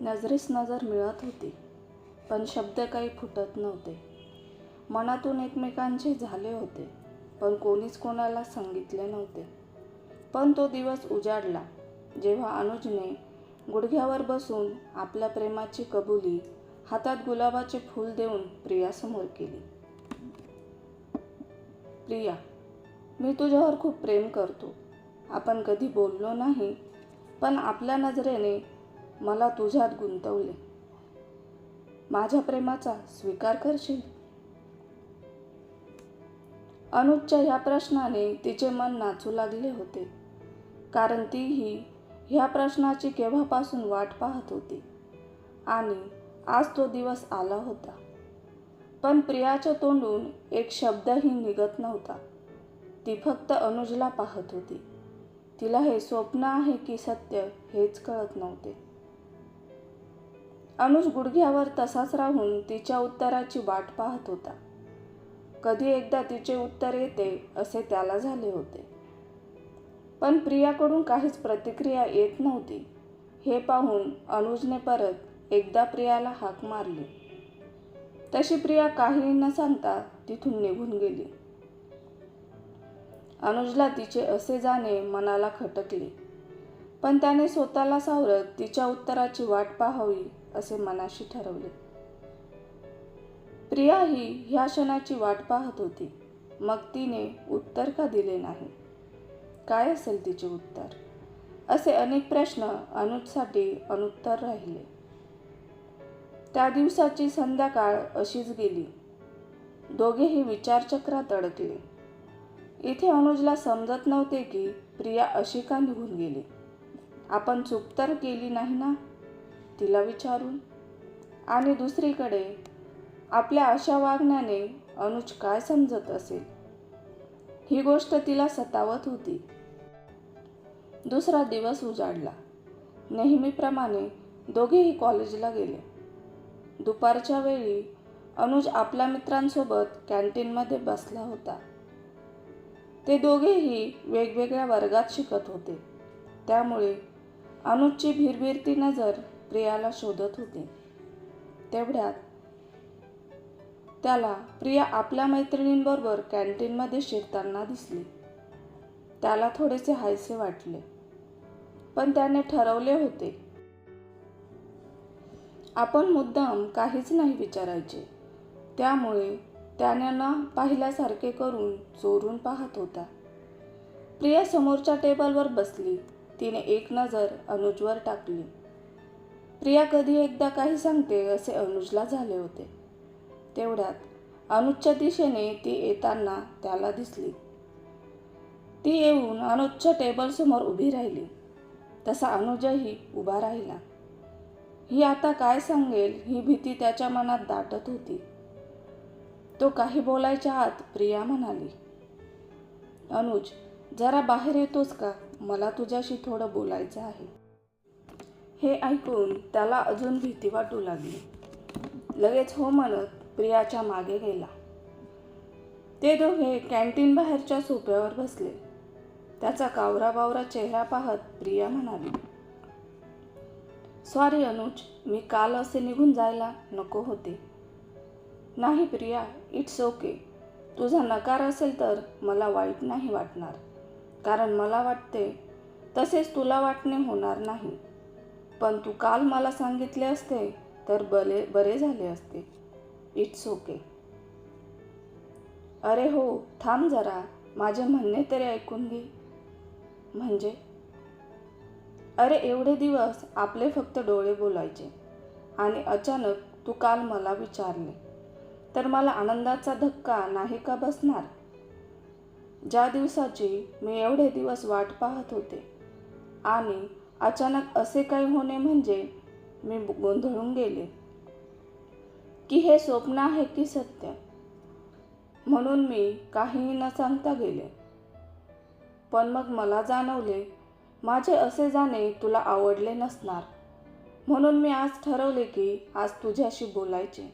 नजरेस नजर मिळत होती पण शब्द काही फुटत नव्हते. मनातून एकमेकांचे झाले होते पण कोणीच कोणाला सांगितले नव्हते. पण तो दिवस उजाडला जेव्हा अनुजने गुडघ्यावर बसून आपल्या प्रेमाची कबुली हातात गुलाबाचे फूल देऊन प्रियासमोर केली. प्रिया मी तुझ्यावर खूप प्रेम करतो. आपण कधी बोललो नाही पण आपल्या नजरेने मला तुझ्यात गुंतवले. माझ्या प्रेमाचा स्वीकार करशील? अनुजच्या ह्या प्रश्नाने तिचे मन नाचू लागले होते. कारण तीही ह्या प्रश्नाची केव्हापासून वाट पाहत होती. आणि आज तो दिवस आला होता. पण प्रियाच्या तोंडून एक शब्दही निघत नव्हता. ती फक्त अनुजला पाहत होती. तिला हे स्वप्न आहे की सत्य हेच कळत नव्हते. अनुज गुडघ्यावर तसाच राहून तिच्या उत्तराची वाट पाहत होता. कधी एकदा तिचे उत्तर येते असे त्याला झाले होते. पण प्रियाकडून काहीच प्रतिक्रिया येत नव्हती. हे पाहून अनुजने परत एकदा प्रियाला हाक मारली. तशी प्रिया काही न सांगता तिथून निघून गेली. अनुजला तिचे असे जाणे मनाला खटकले. पण त्याने स्वतःला सावरत तिच्या उत्तराची वाट पाहावी असे मनाशी ठरवले. प्रिया ही ह्या क्षणाची वाट पाहत होती. मग तिने उत्तर का दिले नाही? काय असेल तिचे उत्तर? असे अनेक प्रश्न अनुजसाठी अनुत्तर राहिले. त्या दिवसाची संध्याकाळ अशीच गेली. दोघेही विचारचक्रात अडकले. इथे अनुजला समजत नव्हते की प्रिया अशी का निघून गेली. आपण चूक तर केली नाही ना? तिला विचारून. आणि दुसरीकडे आपल्या अशा वागण्याने अनुज काय समजत असेल? ही गोष्ट तिला सतावत होती. दुसरा दिवस उजाडला. नेहमीप्रमाणे दोघेही कॉलेजला गेले. दुपारच्या वेळी अनुज आपल्या मित्रांसोबत कॅन्टीनमध्ये बसला होता. ते दोघेही वेगवेगळ्या वर्गात शिकत होते. त्यामुळे अनुजची भिरभिरती नजर प्रियाला शोधत होती. तेवढ्यात त्याला प्रिया आपल्या मैत्रिणींबरोबर कॅन्टीनमध्ये शिरताना दिसली. त्याला थोडेसे हायसे वाटले पण त्याने ठरवले होते आपण मुद्दाम काहीच नाही विचारायचे. त्यामुळे त्याने न पाहिल्यासारखे करून चोरून पाहत होता. प्रिया समोरच्या टेबलवर बसली. तिने एक नजर अनुजवर टाकली. प्रिया कधी एकदा काही सांगते असे अनुजला झाले होते. तेवढ्यात अनुजच्या दिशेने ती येताना त्याला दिसली. ती येऊन अनुजच्या टेबलसमोर उभी राहिली. तसा अनुजही उभा राहिला. ही आता काय सांगेल ही भीती त्याच्या मनात दाटत होती. तो काही बोलायच्या आत प्रिया म्हणाली अनुज जरा बाहेर येतोस का? मला तुझ्याशी थोडं बोलायचं आहे. हे ऐकून त्याला अजून भीती वाटू लागली. लगेच हो म्हणत प्रियाच्या मागे गेला. ते दोघे कॅन्टीन बाहेरच्या सोप्यावर बसले. त्याचा कावरा बावरा चेहरा पाहत प्रिया म्हणाली सॉरी अनुज मी काल असे निघून जायला नको होते. नाही प्रिया इट्स ओके तुझा नकार असेल तर मला वाईट नाही वाटणार. कारण मला वाटते तसेच तुला वाटणे होणार नाही. पण तू काल मला सांगितले असते तर बले बरे झाले असते. इट्स ओके अरे हो थांब जरा. माझे म्हणणे तरी ऐकून घे. म्हणजे? अरे एवढे दिवस आपले फक्त डोळे बोलायचे. आणि अचानक तू काल मला विचारले. तर मला आनंदाचा धक्का नाही का बसणार? ज्या दिवसाची मी एवढे दिवस वाट पाहत होते. आणि अचानक असे काही होणे म्हणजे मी गोंधळून गेले. की हे स्वप्न आहे की सत्य? म्हणून मी काहीही न सांगता गेले. पण मग मला जाणवले माझे असे जाणे तुला आवडले नसणार. म्हणून मी आज ठरवले की आज तुझ्याशी बोलायचे.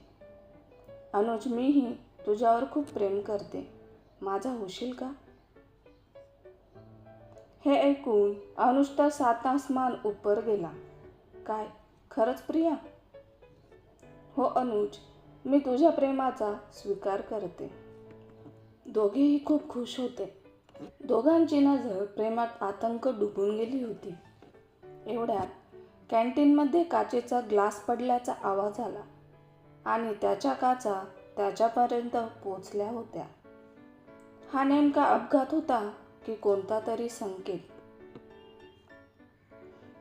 अनुज मीही तुझ्यावर खूप प्रेम करते. माझा होशील का? हे ऐकून अनुष्टा तर सात आसमान उपर गेला. काय? खरंच प्रिया? हो अनुज. मी तुझ्या प्रेमाचा स्वीकार करते. दोघेही खूप खुश होते. दोघांची नजर प्रेमात आतंक डुबून गेली होती. एवढ्यात कॅन्टीनमध्ये काचेचा ग्लास पडल्याचा आवाज आला आणि त्याच्या काचा त्याच्यापर्यंत पोचल्या होत्या. हा नेमका अपघात होता की कोणता तरी संकेत?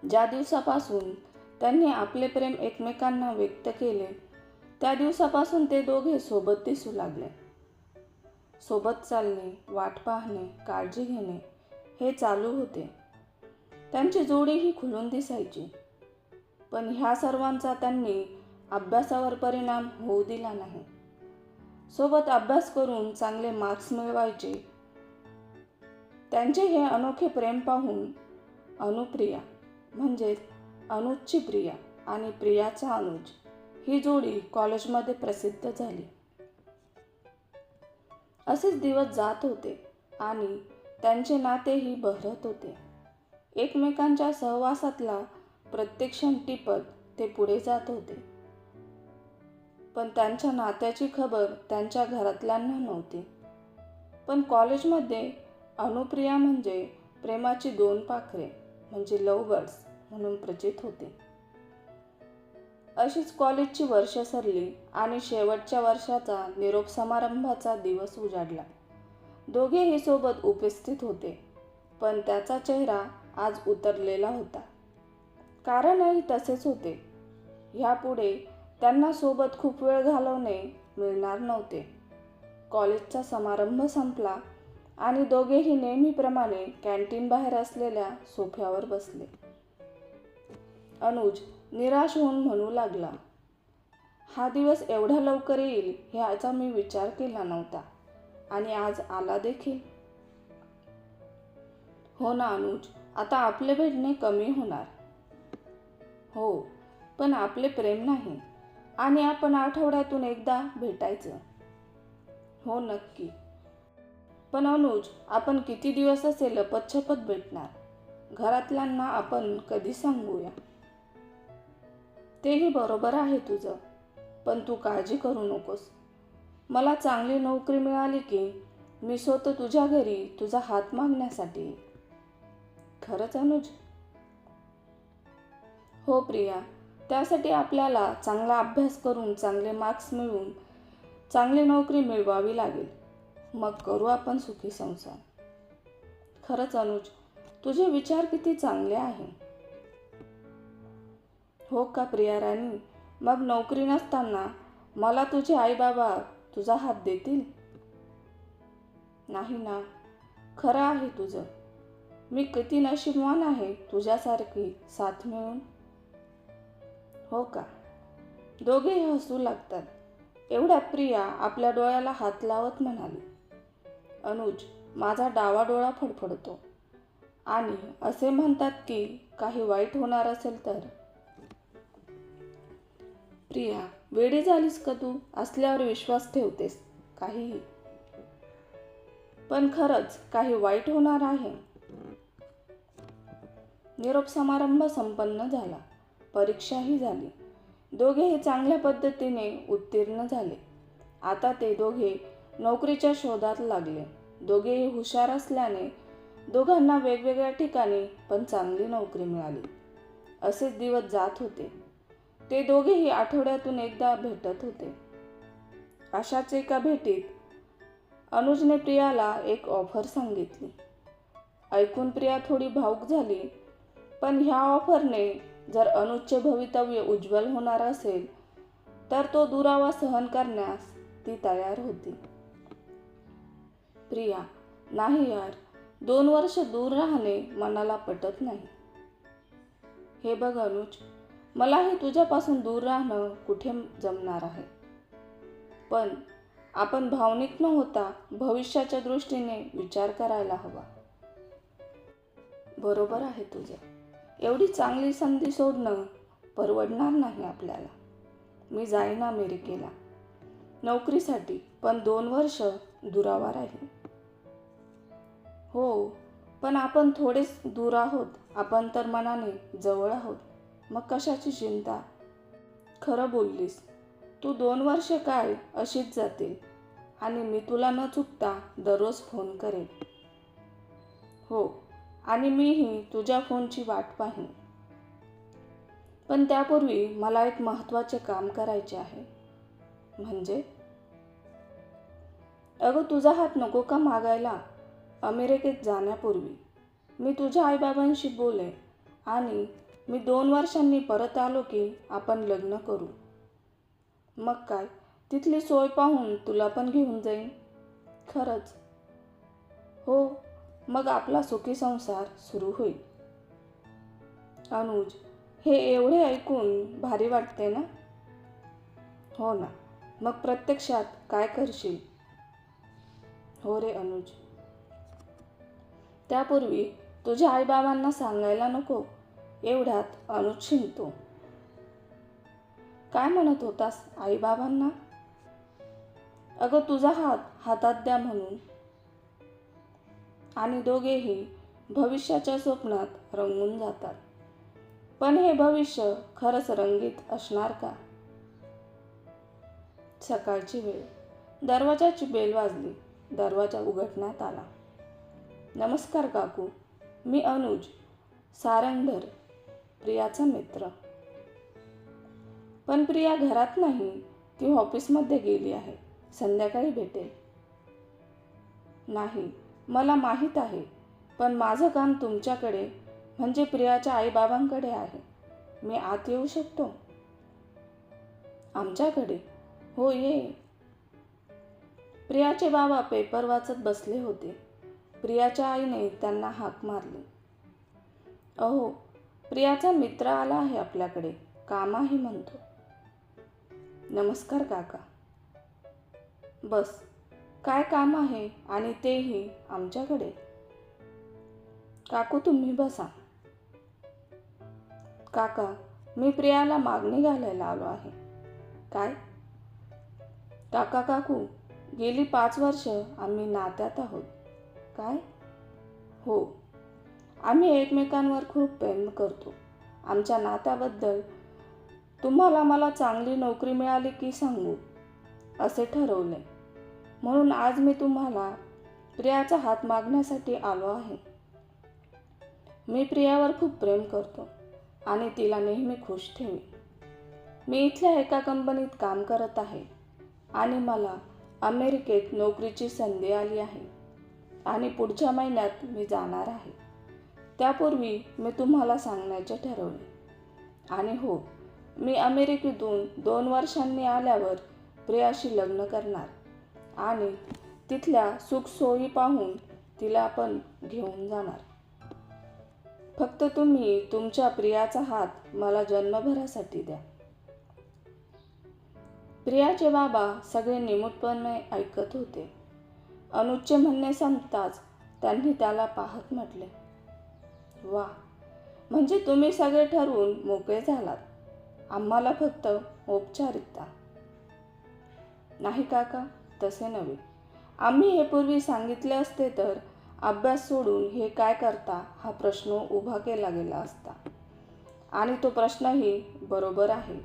ज्या दिवसापासून त्यांनी आपले प्रेम एकमेकांना व्यक्त केले त्या दिवसापासून ते दोघे सोबत दिसू लागले. सोबत चालणे वाट पाहणे काळजी घेणे हे चालू होते. त्यांची जोडीही खुलून दिसायची. पण ह्या सर्वांचा त्यांनी अभ्यासावर परिणाम होऊ दिला नाही. सोबत अभ्यास करून चांगले मार्क्स मिळवायचे. त्यांचे हे अनोखे प्रेम पाहून अनुप्रिया म्हणजेच अनुजची प्रिया आणि प्रियाचा अनुज ही जोडी कॉलेजमध्ये प्रसिद्ध झाली. असेच दिवस जात होते आणि त्यांचे नातेही बहरत होते. एकमेकांच्या सहवासातला प्रत्येक क्षण टिपत ते पुढे जात होते. पण त्यांच्या नात्याची खबर त्यांच्या घरातल्यांना नव्हती. पण कॉलेजमध्ये अनुप्रिया म्हणजे प्रेमाची दोन पाखरे म्हणजे लव बर्ड्स म्हणून प्रचित होते. अशीच कॉलेजची वर्ष सरली आणि शेवटच्या वर्षाचा निरोप समारंभाचा दिवस उजाडला. दोघेही सोबत उपस्थित होते पण त्याचा चेहरा आज उतरलेला होता. कारणही तसेच होते. ह्यापुढे त्यांना सोबत खूप वेळ घालवणे मिळणार नव्हते. कॉलेजचा समारंभ संपला आणि दोघेही नेहमीप्रमाणे कॅन्टीन बाहेर असलेल्या सोफ्यावर बसले. अनुज निराश होऊन म्हणू लागला हा दिवस एवढा लवकर येईल ह्याचा मी विचार केला नव्हता आणि आज आला देखील. हो ना अनुज आता आपले भेटणे कमी होणार. हो पण आपले प्रेम नाही. आणि आपण आठवड्यातून एकदा भेटायचं. हो नक्की. पण अनुज आपण किती दिवस असे लपतछपत भेटणार? घरातल्यांना आपण कधी सांगूया? तेही बरोबर आहे तुझं पण तू काळजी करू नकोस. मला चांगली नोकरी मिळाली की मी स्वतः तुझ्या घरी तुझा हात मागण्यासाठी खरंच अनुज? हो प्रिया. त्यासाठी आपल्याला चांगला अभ्यास करून चांगले मार्क्स मिळवून चांगली नोकरी मिळवावी लागेल. मग करू आपण सुखी संसार. खरंच अनुज तुझे विचार किती चांगले आहे. हो का प्रिया राणी? मग नोकरी नसताना मला तुझे आईबाबा तुझा हात देतील? नाही ना. खरं आहे तुझं. मी किती नशीबवान आहे तुझ्यासारखी साथ मिळून. हो का? दोघेही हसू लागतात. एवढ्या प्रिया आपल्या डोळ्याला हात लावत म्हणाली अनुज माझा डावा डोळा फडफडतो. आणि असे म्हणतात की काही वाईट होणार असेल तर? प्रिया वेडी झालीस का तू? असल्यावर विश्वास ठेवतेस काहीही. पण खरंच काही वाईट होणार आहे. निरोप समारंभ संपन्न झाला. परीक्षाही झाली. दोघे हे चांगल्या पद्धतीने उत्तीर्ण झाले. आता ते दोघे नोकरीच्या शोधात लागले. दोघेही हुशार असल्याने दोघांना वेगवेगळ्या ठिकाणी पण चांगली नोकरी मिळाली. असेच दिवस जात होते. ते दोघेही आठवड्यातून एकदा भेटत होते. अशाच एका भेटीत अनुजने प्रियाला एक ऑफर सांगितली. ऐकून प्रिया थोडी भाऊक झाली पण ह्या ऑफरने जर अनुजचे भवितव्य उज्ज्वल होणार असेल तर तो दुरावा सहन करण्यास ती तयार होती. प्रिया नाही यार दोन वर्ष दूर राहणे मनाला पटत नाही. हे बघ अनुज मलाही तुझ्यापासून दूर राहणं कुठे जमणार आहे? पण आपण भावनिक न होता भविष्याच्या दृष्टीने विचार करायला हवा. बरोबर आहे तुझं. एवढी चांगली संधी सोडणं परवडणार नाही आपल्याला. मी जाईन अमेरिकेला. नोकरीसाठी पण दोन वर्ष दुरावा राहील. हो पण आपण थोडेच दूर आहोत आपण तर मनाने जवळ आहोत. मग कशाची चिंता? खरं बोललीस. तू दोन वर्ष काय अशीच जातील? आणि मी तुला न चुकता दररोज फोन करेन. हो आणि मीही तुझ्या फोनची वाट पाहीन. पण त्यापूर्वी मला एक महत्त्वाचे काम करायचे आहे. म्हणजे? अगं तुझा हात नको का मागायला? अमेरिकेत जाण्यापूर्वी. मी तुझ्या आईबाबांशी बोले आणि मी दोन वर्षांनी परत आलो की आपण लग्न करू. मग काय? तिथली सोय पाहून तुला पण घेऊन जाईन? खरंच? हो मग आपला सुखी संसार सुरू होईल. अनुज हे एवढे ऐकून भारी वाटते ना? हो ना. मग प्रत्यक्षात काय करशील? हो रे अनुज. त्यापूर्वी तुझ्या आईबाबांना सांगायला नको. एवढ्यात अनुज शिंकतो. काय म्हणत होतास आईबाबांना? अगं तुझा हात हातात द्या म्हणून. आणि दोघेही भविष्याच्या स्वप्नात रंगून जातात. पण हे भविष्य खरंच रंगीत असणार का? सकाळची वेळ. दरवाजाची बेल वाजली. दरवाजा उघडण्यात आला. नमस्कार काकू. मी अनुज सारंगधर प्रियाचा मित्र. पण प्रिया घरात नाही. ती ऑफिसमध्ये गेली आहे. संध्याकाळी भेटेल. नाही. मला माहीत आहे पण माझं काम तुमच्याकडे म्हणजे प्रियाच्या आईबाबांकडे आहे. मी आत येऊ शकतो? आमच्याकडे? हो ये. प्रियाचे बाबा पेपर वाचत बसले होते. प्रियाच्या आईने त्यांना हाक मारली. अहो प्रियाचा मित्र आला आहे आपल्याकडे कामाही म्हणतो. नमस्कार काका. बस. काय काम आहे आणि तेही आमच्याकडे. काकू तुम्ही बसा. काका मी प्रियाला मागणी घालायला आलो आहे. काय? काका काकू गेली पाच वर्ष आम्ही नात्यात आहोत. काय? हो. आम्ही एकमेकांवर खूप प्रेम करतो. आमच्या नात्याबद्दल तुम्हाला मला चांगली नोकरी मिळाली की सांगू? असे ठरवले. म्हणून आज मी तुम्हाला प्रियाचा हात मागण्यासाठी आलो आहे. मी प्रियावर खूप प्रेम करतो आणि तिला नेहमी खुश ठेवी मी इथल्या एका कंपनीत काम करत आहे आणि मला अमेरिकेत नोकरीची संधी आली आहे आणि पुढच्या महिन्यात मी जाणार आहे. त्यापूर्वी मी तुम्हाला सांगण्याचे ठरवले. आणि हो मी अमेरिकेतून दोन वर्षांनी आल्यावर प्रियाशी लग्न करणार. आणि तिथल्या सुखसोयी पाहून तिला पण घेऊन जाणार. फक्त तुम्ही तुमच्या प्रियाचा हात मला जन्मभरासाठी द्या. प्रियाचे बाबा सगळे निमूटपणे ऐकत होते. अनुजचे म्हणणे संपताच त्यांनी त्याला पाहत म्हटले वा म्हणजे तुम्ही सगळे ठरवून मोकळे झालात. आम्हाला फक्त औपचारिकता. नाही काका तसे नव्हे. आम्ही हे पूर्वी सांगितले असते तर अभ्यास सोडून हे काय करता हा प्रश्न उभा केला गेला असता. आणि तो प्रश्नही बरोबर आहे.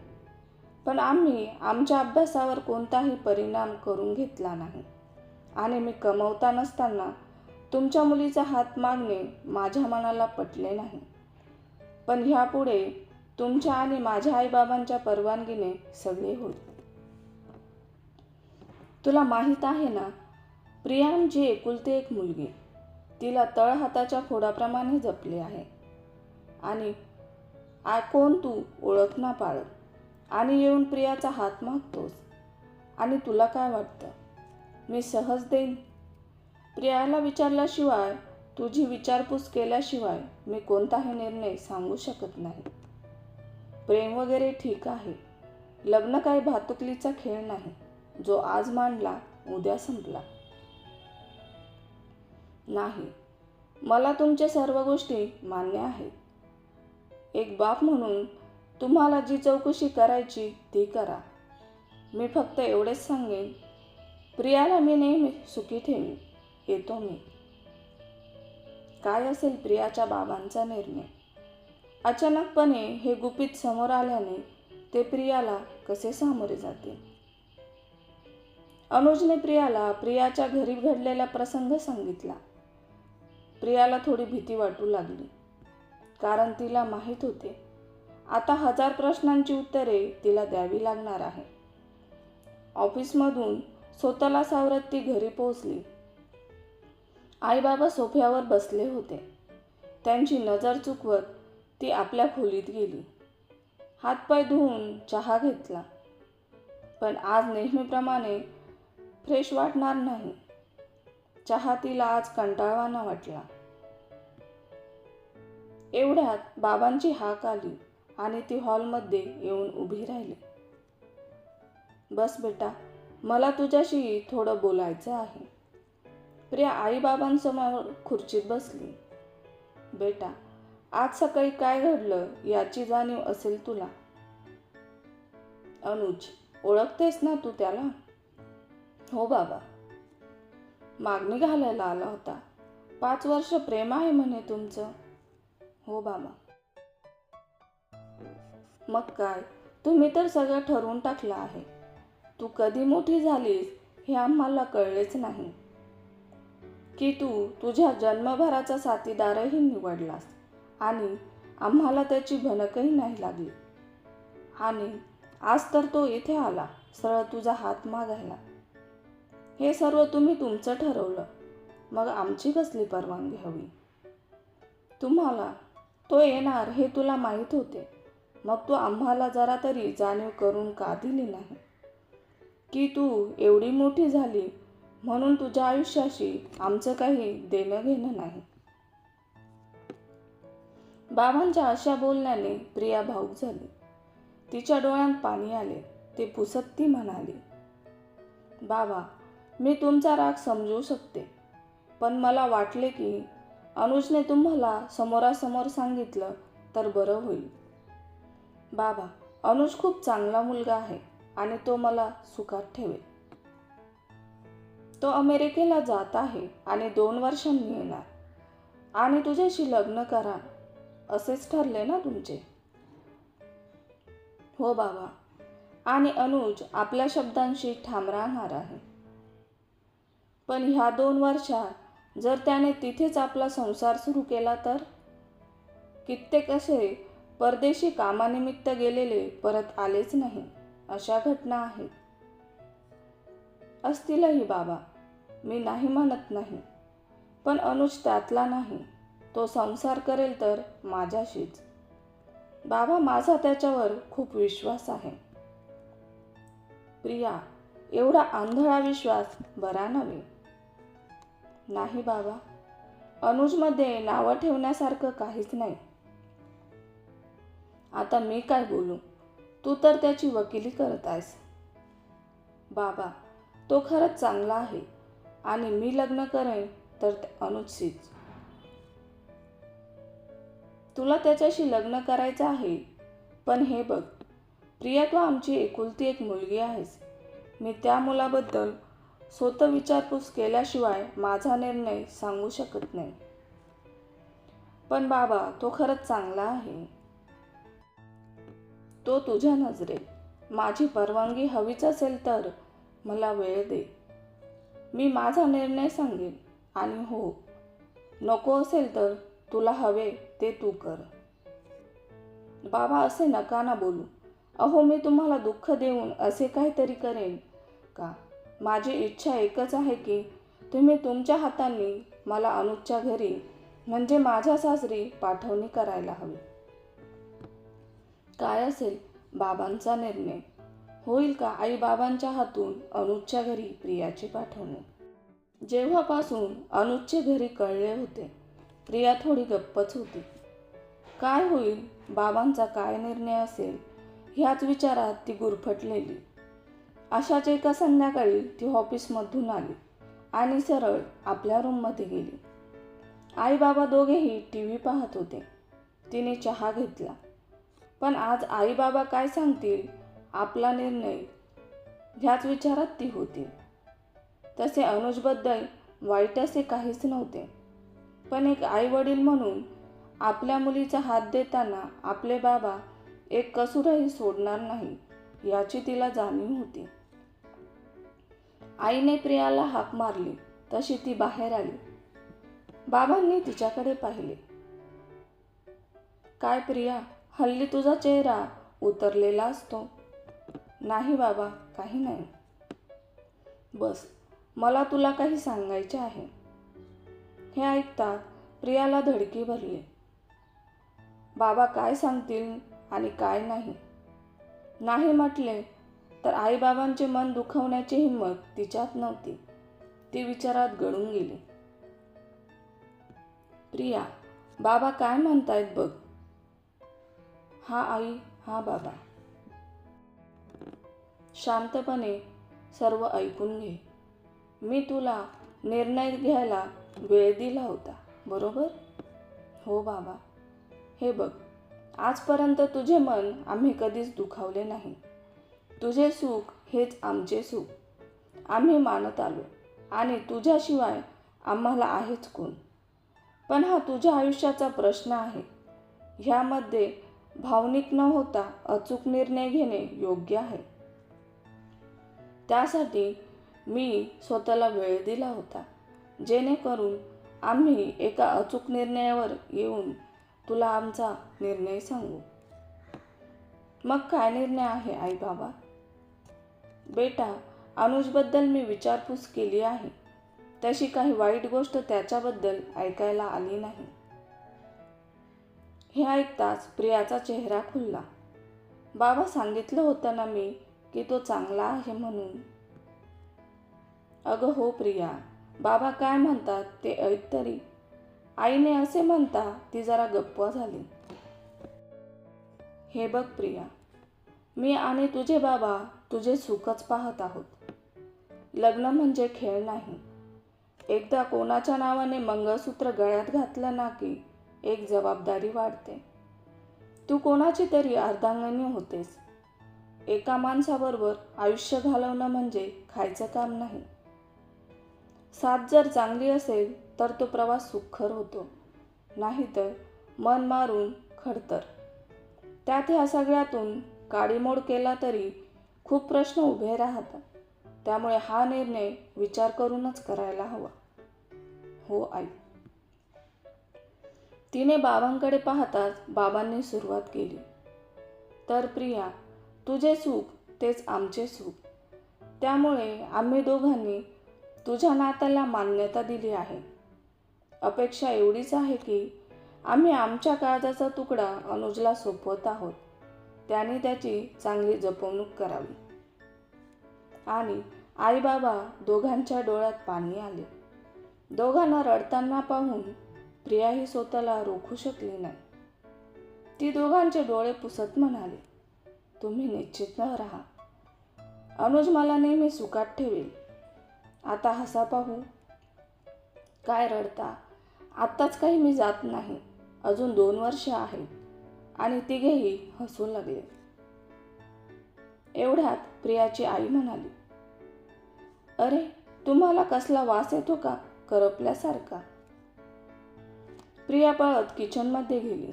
पण आम्ही आमच्या अभ्यासावर कोणताही परिणाम करून घेतला नाही. आणि मी कमवता नसताना तुमच्या मुलीचा हात मागणे माझ्या मनाला पटले नाही. पण ह्यापुढे तुमच्या आणि माझ्या आईबाबांच्या परवानगीने सगळे होईल. तुला माहीत आहे ना? प्रियांची एकुलती एक मुलगी. तिला तळहाताच्या खोडाप्रमाणे जपले आहे. आणि आ कोण तू ओळख ना पाळत आणि येऊन प्रियाचा हात मागतोस. आणि तुला काय वाटतं? मी सहज देईन. प्रियाला विचारल्याशिवाय तुझी विचारपूस केल्याशिवाय मी कोणताही निर्णय सांगू शकत नाही. प्रेम वगैरे ठीक आहे. लग्न काही भातुकलीचा खेळ नाही. जो आज मांडला उद्या संपला. नाही मला तुमच्या सर्व गोष्टी मान्य आहेत. एक बाप म्हणून तुम्हाला जी चौकशी करायची ती करा. मी फक्त एवढेच सांगेन प्रियाला मी नेहमी सुखी ठेवीन येतो मी. काय असेल प्रियाच्या बाबांचा निर्णय? अचानकपणे हे गुपित समोर आल्याने ते प्रियाला कसे सामोरे जातील? अनुजने प्रियाला प्रियाच्या घरी घडलेला प्रसंग सांगितला. प्रियाला थोडी भीती वाटू लागली. कारण तिला माहीत होते. आता हजार प्रश्नांची उत्तरे तिला द्यावी लागणार आहे. ऑफिसमधून स्वतःला सावरत ती घरी पोहोचली. आईबाबा सोफ्यावर बसले होते. त्यांची नजर चुकवत ती आपल्या खोलीत गेली. हातपाय धुवून चहा घेतला. पण आज नेहमीप्रमाणे फ्रेश वाटणार नाही. चहा तिला आज कंटाळवाना वाटला. एवढ्यात बाबांची हाक आली आणि ती हॉलमध्ये येऊन उभी राहिली. बस बेटा मला तुझ्याशी थोडं बोलायचं आहे. प्रिया आईबाबांसमोर खुर्चीत बसली. बेटा आज सकाळी काय घडलं याची जाणीव असेल तुला. अनुज ओळखतेस ना तू त्याला? हो बाबा. मागणी घालायला आला होता. पाच वर्ष प्रेम आहे म्हणे तुमचं. हो बाबा. मग काय? तुम्ही तर सगळं ठरवून टाकलं आहे. तू कधी मोठी झालीस हे आम्हाला कळलेच नाही. की तू तुझ्या जन्मभराचा साथीदारही निवडलास आणि आम्हाला त्याची भनकही नाही लागली. आणि आज तर तो इथे आला. सरळ तुझा हात मागायला. हे सर्व तुम्ही तुमचं ठरवलं. मग आमची कसली परवानगी हवी? तुम्हाला तो येणार हे तुला माहीत होते. मग तू आम्हाला जरा तरी जाणीव करून का दिली नाही? की तू एवढी मोठी झाली म्हणून तुझ्या आयुष्याशी आमचं काही देणं घेणं नाही? बाबांच्या अशा बोलण्याने प्रिया भाऊक झाली. तिच्या डोळ्यात पाणी आले. ते पुसत ती म्हणाली बाबा मी तुमचा राग समजू शकते. पण मला वाटले की अनुजने तुम्हाला समोरासमोर सांगितलं तर बरं होईल. बाबा अनुज खूप चांगला मुलगा आहे आणि तो मला सुखात ठेवेल. तो अमेरिकेला जात आहे आणि दोन वर्षांनी येणार. आणि तुझ्याशी लग्न करा असेच ठरले ना तुमचे? हो बाबा. आणि अनुज आपल्या शब्दांशी ठाम राहणार आहे. पण ह्या दोन वर्षात जर त्याने तिथेच आपला संसार सुरू केला तर? कित्येक असे परदेशी कामानिमित्त गेलेले परत आलेच नाही अशा घटना आहेत. असतीलही बाबा मी नाही म्हणत नाही पण अनुज त्यातला नाही तो संसार करेल तर माझ्याशीच. बाबा माझा त्याच्यावर खूप विश्वास आहे. प्रिया एवढा आंधळा विश्वास बरा नव्हे. नाही बाबा. अनुजमध्ये नावं ठेवण्यासारखं काहीच नाही. आता मी काय बोलू? तू तर त्याची वकिली करत आहेस. बाबा तो खरंच चांगला आहे आणि मी लग्न करेन तर अनुजशीच तुला त्याच्याशी लग्न करायचं आहे. पण हे बघ प्रिया तू आमची एकुलती एक मुलगी आहेस. मी त्या मुलाबद्दल स्वतः विचारपूस केल्याशिवाय माझा निर्णय सांगू शकत नाही. पण बाबा तो खरंच चांगला आहे. तो तुझ्या नजरेत. माझी परवानगी हवीच असेल तर मला वेळ दे. मी माझा निर्णय सांगेन. आणि हो नको असेल तर तुला हवे ते तू कर. बाबा असे नका ना बोलू. अहो मी तुम्हाला दुःख देऊन असे काहीतरी करेन का? माझी इच्छा एकच आहे की तुम्ही तुमच्या हातांनी मला अनुजच्या घरी म्हणजे माझ्या सासरी पाठवणी करायला हवी. काय असेल बाबांचा निर्णय? होईल का आई बाबांच्या हातून अनुजच्या घरी प्रियाची पाठवणे? जेव्हापासून अनुजचे घरी कळले होते प्रिया थोडी गप्पच होती. काय होईल? बाबांचा काय निर्णय असेल? ह्याच विचारात ती गुरफटलेली. अशाच एका संध्याकाळी ती ऑफिसमधून आली आणि सरळ आपल्या रूममध्ये गेली. आई बाबा दोघेही टी व्ही पाहत होते. तिने चहा घेतला. पण आज आई बाबा काय सांगतील? आपला निर्णय ह्याच विचारात ती होती. तसे अनुजबद्दल वाईट असे काहीच नव्हते. पण एक आई वडील म्हणून आपल्या मुलीचा हात देताना आपले बाबा एक कसूरही सोडणार नाही याची तिला जाणीव होती. आईने प्रियाला हाक मारली. तशी ती बाहेर आली. बाबांनी तिच्याकडे पाहिले. काय प्रिया हल्ली तुझा चेहरा उतरलेला असतो. नाही बाबा काही नाही. बस मला तुला काही सांगायचे आहे. हे ऐकता प्रियाला धडकी भरली. बाबा काय सांगतील आणि काय नाही? नाही म्हटले तर आईबाबांचे मन दुखवण्याची हिंमत तिच्यात नव्हती. ती विचारात गळून गेली. प्रिया बाबा काय म्हणतायत बघ? हा आई हा बाबा. शांतपणे सर्व ऐकून घे. मी तुला निर्णय घ्यायला वेळ दिला होता बरोबर? हो बाबा. हे बघ आजपर्यंत तुझे मन आम्ही कधीच दुखावले नाही. तुझे सुख हेच आमचे सुख. आम्ही मानत आलो. आणि तुझ्याशिवाय आम्हाला आहेच कोण? पण हा तुझ्या आयुष्याचा प्रश्न आहे. ह्यामध्ये भावनिक न होता अचूक निर्णय घेणे योग्य आहे. त्यासाठी मी स्वतःला वेळ दिला होता. जेणेकरून आम्ही एका अचूक निर्णयावर येऊन तुला आमचा निर्णय सांगू. मग काय निर्णय आहे आई बाबा? बेटा अनुजबद्दल मी विचारपूस केली आहे. तशी काही वाईट गोष्ट त्याच्याबद्दल ऐकायला आली नाही. हे ऐकताच प्रियाचा चेहरा खुलला. बाबा सांगितलं होतं ना मी की तो चांगला आहे म्हणून. अगं हो प्रिया बाबा काय म्हणतात ते ऐक तरी. आईने असे म्हणता ती जरा गप्प झाली. हे बघ प्रिया मी आणि तुझे बाबा तुझे सुखच पाहत आहोत. लग्न म्हणजे खेळ नाही. एकदा कोणाच्या नावाने मंगळसूत्र गळ्यात घातलं ना की एक जबाबदारी वाढते. तू कोणाची तरी अर्धांगणी होतेस. एका माणसाबरोबर आयुष्य घालवणं म्हणजे खायचं काम नाही. साथ जर चांगली असेल तर तो प्रवास सुखर होतो. नाहीतर मन मारून खडतर. त्यात ह्या सगळ्यातून काडीमोड केला तरी खूप प्रश्न उभे राहतात. त्यामुळे हा निर्णय विचार करूनच करायला हवा. हो आई. तिने बाबांकडे पाहताच बाबांनी सुरुवात केली. तर प्रिया तुझे सुख तेच आमचे सुख. त्यामुळे आम्ही दोघांनी तुझ्या नात्याला मान्यता दिली आहे. अपेक्षा एवढीच आहे की आम्ही आमच्या काळजाचा तुकडा अनुजला सोपवत आहोत. त्याने त्याची चांगली जपवणूक करावी. आणि आई बाबा दोघांच्या डोळ्यात पाणी आले. दोघांना रडताना पाहून प्रियाही स्वतःला रोखू शकली नाही. ती दोघांचे डोळे पुसत म्हणाली तुम्ही निश्चित न राहा. अनुज मला नेहमी सुखात ठेवेल. आता हसा पाहू. काय रडता? आत्ताच काही मी जात नाही. अजून दोन वर्ष आहेत. आणि तिघेही हसू लागले. एवढ्यात प्रियाची आई म्हणाली अरे तुम्हाला कसला वास येतो का करपल्यासारखा? प्रिया पळत किचनमध्ये गेली.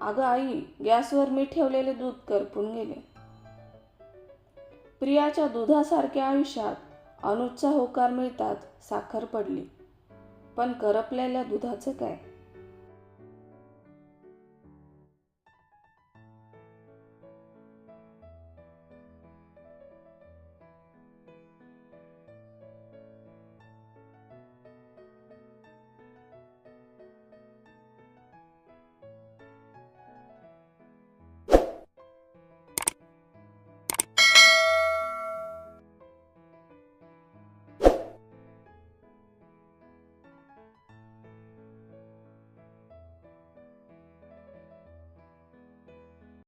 अगं आई गॅसवर मी ठेवलेले दूध करपून गेले. प्रियाच्या दुधासारख्या आयुष्यात अनुजचा होकार मिळताच साखर पडली. पण करपलेल्या दुधाचं काय?